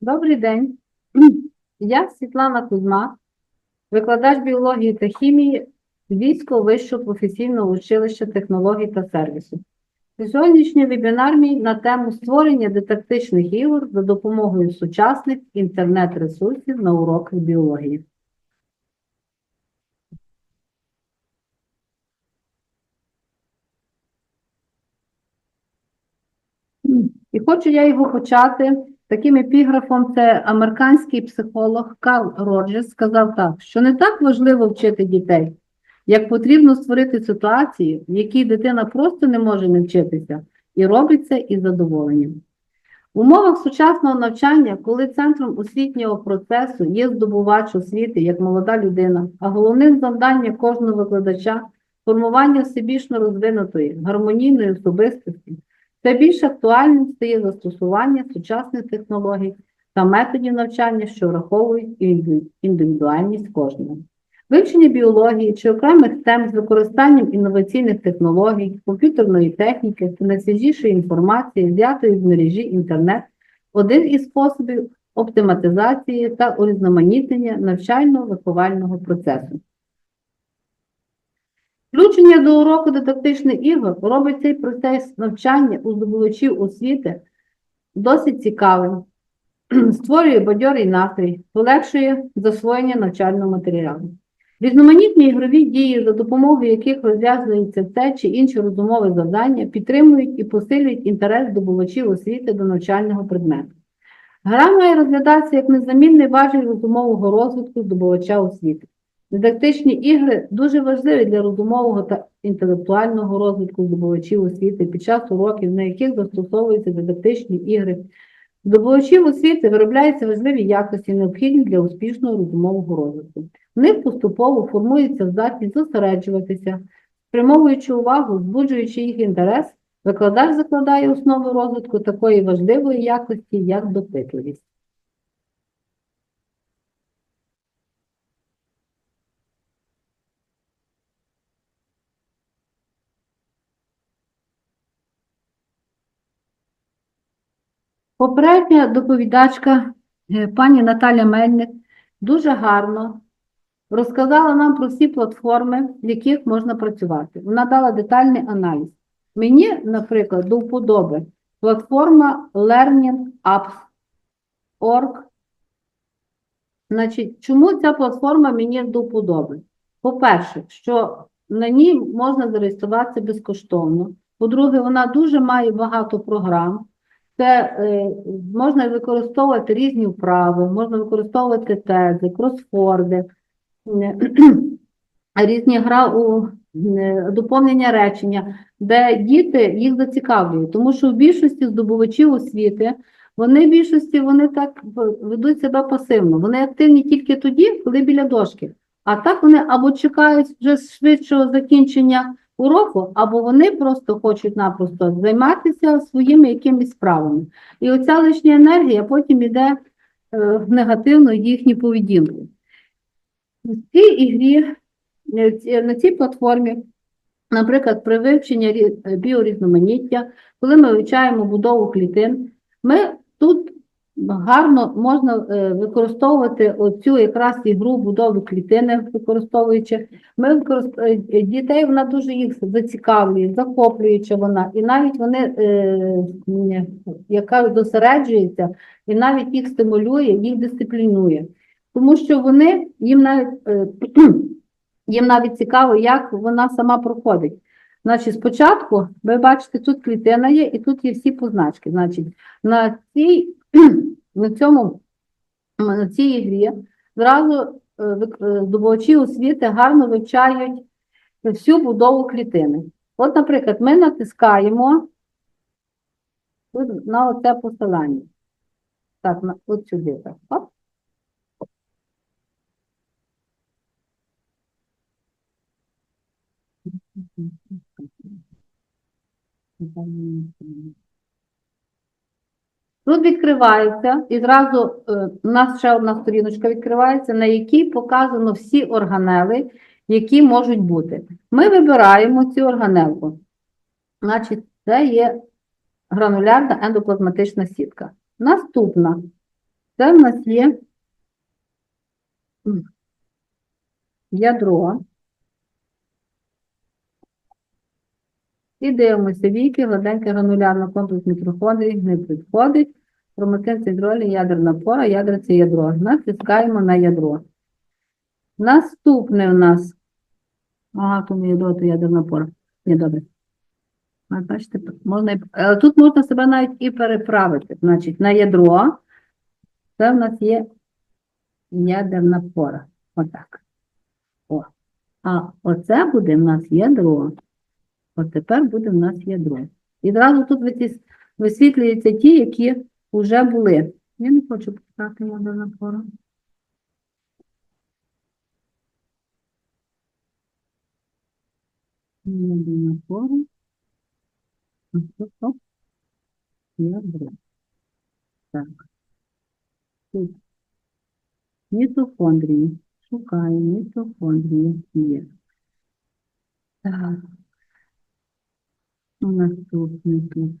Добрий день. Я Світлана Кузьма, викладач біології та хімії Львівського вищого професійного училища технологій та сервісу. Сьогоднішній вебінар мій на тему створення дидактичних ігор за допомогою сучасних інтернет-ресурсів на уроках біології. І хочу я його почати таким епіграфом. Це американський психолог Карл Роджерс сказав так, що не так важливо вчити дітей, як потрібно створити ситуацію, в якій дитина просто не може не вчитися, і робить це із задоволенням. В умовах сучасного навчання, коли центром освітнього процесу є здобувач освіти як молода людина, а головним завданням кожного викладача формування всебічно розвинутої, гармонійної особистості, все більш актуальним стає застосування сучасних технологій та методів навчання, що враховують індивідуальність кожного. Вивчення біології чи окремих тем з використанням інноваційних технологій, комп'ютерної техніки та найсвіжішої інформації, взятої з мережі інтернет, один із способів оптиматизації та урізноманітнення навчально-виховального процесу. Включення до уроку дидактичних ігор робить цей процес навчання у здобувачів освіти досить цікавим, створює бадьорий настрій, полегшує засвоєння навчального матеріалу. Різноманітні ігрові дії, за допомогою яких розв'язується те чи інше розумове завдання, підтримують і посилюють інтерес здобувачів освіти до навчального предмету. Гра має розглядатися як незамінний важіль розумового розвитку здобувача освіти. Дидактичні ігри дуже важливі для розумового та інтелектуального розвитку здобувачів освіти під час уроків, на яких застосовуються дидактичні ігри. Здобувачів освіти виробляються важливі якості, необхідні для успішного розумового розвитку. В них поступово формується здатність зосереджуватися, спрямовуючи увагу, збуджуючи їх інтерес, викладач закладає основи розвитку такої важливої якості, як допитливість. Попередня доповідачка, е, пані Наталя Мельник, дуже гарно розказала нам про всі платформи, в яких можна працювати. Вона дала детальний аналіз. Мені, наприклад, до вподоби платформа learningapps.org. Значить, чому ця платформа мені до вподоби? По-перше, що на ній можна зареєструватися безкоштовно. По-друге, вона дуже має багато програм. Це е, можна використовувати різні вправи, можна використовувати тези, кросфорди, різні гра у доповнення речення, де діти їх зацікавлюють. Тому що в більшості здобувачів освіти вони в більшості вони так ведуть себе пасивно. Вони активні тільки тоді, коли біля дошки. А так вони або чекають вже швидшого закінчення уроку, або вони просто хочуть напросто займатися своїми якимись справами. І оця лишня енергія потім йде е, негативно їхню поведінку. В цій ігрі, е, на цій платформі, наприклад, при вивченні е, біорізноманіття, коли ми вивчаємо будову клітин, ми тут гарно можна е, використовувати оцю якраз ігру будови клітини, використовуючи ми використ... е, дітей вона дуже їх зацікавлює, захоплююча вона, і навіть вони, е, яка зосереджується, і навіть їх стимулює, їх дисциплінує. Тому що вони їм навіть е, їм навіть цікаво, як вона сама проходить. Значить, спочатку ви бачите, тут клітина є, і тут є всі позначки. Значить, на цій на цьому на цій ігрі зразу е, е, здобувачі освіти гарно вивчають всю будову клітини. От, наприклад, ми натискаємо на оце посилання. Так, от сюди. Так. Оп. Тут відкривається, і зразу е, у нас ще одна сторіночка відкривається, на якій показано всі органели, які можуть бути. Ми вибираємо цю органелку. Значить, це є гранулярна ендоплазматична сітка. Наступна Це в нас є ядро. І дивимося, віки, гладенька гранулярна комплекс мітохондрій не підходить. Хроматин центролі, ядерна пора, ядра це ядро. Натискаємо на ядро. Наступне в нас. Ага, то не ядро, то ядерна пора. Ні, добре. Бачите, можна тут можна себе навіть і переправити. Значить, на ядро це в нас є ядерна пора. Отак. О. А оце буде в нас ядро. От тепер буде в нас ядро. І одразу тут висвітлюються ті, які вже були. Я не хочу ядерна пора. Ядерна пора. Оп, оп. Ядро. Так. Тут мітохондрії. Шукаю мітохондрії. Є. Так. Наступний тут.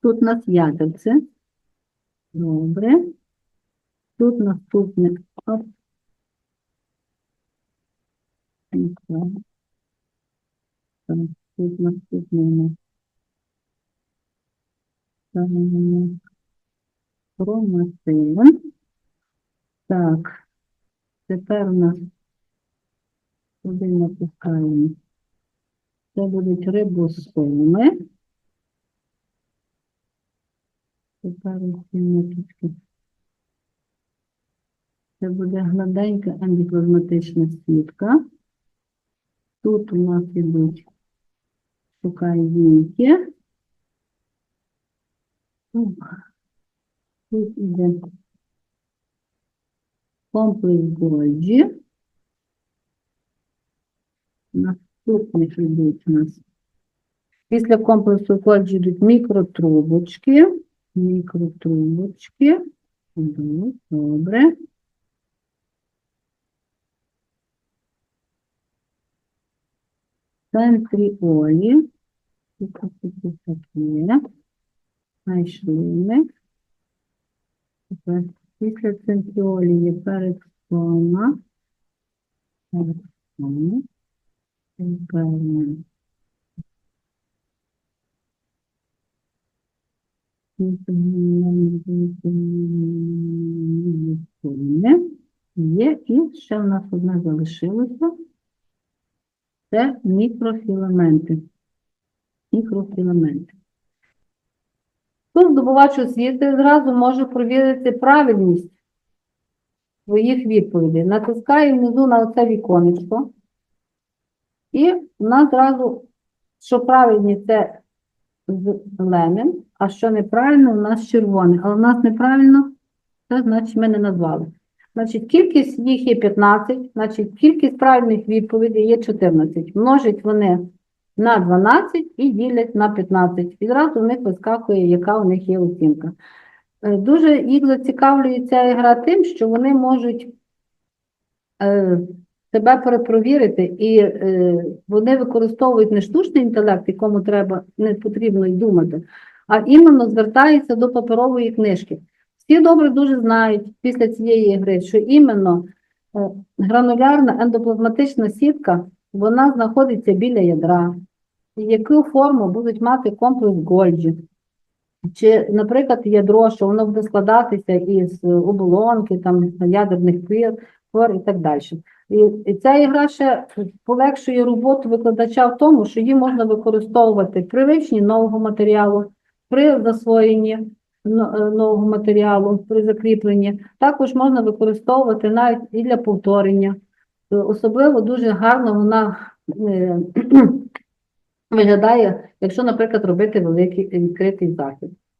Тут у нас ядерце. Добре. Тут наступне. Оп. Тут наступне у. Так. Тепер у нас Сюди натискаємо. Це будуть рибосоми. Тепер ці. Це буде гладенька ендоплазматична сітка. Тут у нас ідуть шукай вінки. Тут іде комплекс Гольджі. Наступних йдуть у нас. Після комплексу Гольджі йдуть мікротрубочки. Мікротрубочки. Добре. Центріолі. Тут ми. Після центріолі є перексома. Перексома. Тепер Є, і ще в нас одне залишилося. Це мікрофіламенти. Мікрофіламенти. Тут здобувач освіти зразу може провірити правильність своїх відповідей. Натискає внизу на оце віконечко. І у нас зразу, що правильні, це зеленим, а що неправильно, у нас червоне. Але у нас неправильно, це значить ми не назвали. Значить, кількість їх є 15, значить, кількість правильних відповідей є 14. Множать вони на 12 і ділять на 15. Відразу в них вискакує, яка у них є оцінка. Е, Дуже їх зацікавлює ця гра тим, що вони можуть е, себе перепровірити, і е, вони використовують не штучний інтелект, якому треба не потрібно й думати, а іменно звертаються до паперової книжки. Всі добре дуже знають після цієї гри, що іменно е, гранулярна ендоплазматична сітка вона знаходиться біля ядра. Яку форму будуть мати комплекс Гольджі? Чи, наприклад, ядро, що воно буде складатися із оболонки, там, ядерних квір, твор і так далі. І, ця ігра ще полегшує роботу викладача в тому, що її можна використовувати при вивченні нового матеріалу, при засвоєнні е, нового матеріалу, при закріпленні. Також можна використовувати навіть і для повторення. Е, Особливо дуже гарно вона е, виглядає, якщо, наприклад, робити великий відкритий захід.